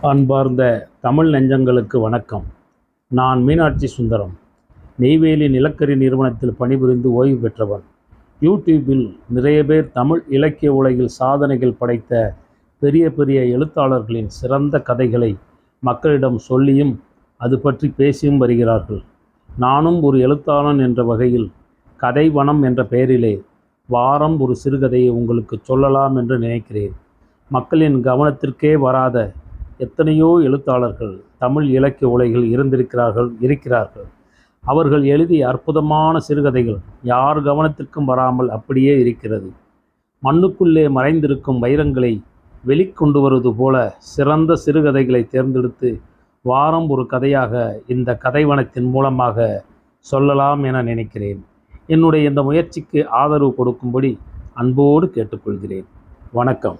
அன்பார்ந்த தமிழ் நெஞ்சங்களுக்கு வணக்கம். நான் மீனாட்சி சுந்தரம். நெய்வேலி நிலக்கரி நிறுவனத்தில் பணிபுரிந்து ஓய்வு பெற்றவன். யூடியூப்பில் நிறைய பேர் தமிழ் இலக்கிய உலகில் சாதனைகள் படைத்த பெரிய பெரிய எழுத்தாளர்களின் சிறந்த கதைகளை மக்களிடம் சொல்லியும் அது பற்றி பேசியும் வருகிறார்கள். நானும் ஒரு எழுத்தாளன் என்ற வகையில் கதைவனம் என்ற பெயரிலே வாரம் ஒரு சிறுகதையை உங்களுக்கு சொல்லலாம் என்று நினைக்கிறேன். மக்களின் கவனத்திற்கே வராத எத்தனையோ எழுத்தாளர்கள் தமிழ் இலக்கிய உலகில் இருந்திருக்கிறார்கள் இருக்கிறார்கள். அவர்கள் எழுதிய அற்புதமான சிறுகதைகள் யார் கவனத்திற்கும் வராமல் அப்படியே இருக்கிறது. மண்ணுக்குள்ளே மறைந்திருக்கும் வைரங்களை வெளிக்கொண்டு வருவது போல சிறந்த சிறுகதைகளை தேர்ந்தெடுத்து வாரம் ஒரு கதையாக இந்த கதைவனத்தின் மூலமாக சொல்லலாம் என நினைக்கிறேன். என்னுடைய இந்த முயற்சிக்கு ஆதரவு கொடுக்கும்படி அன்போடு கேட்டுக்கொள்கிறேன். வணக்கம்.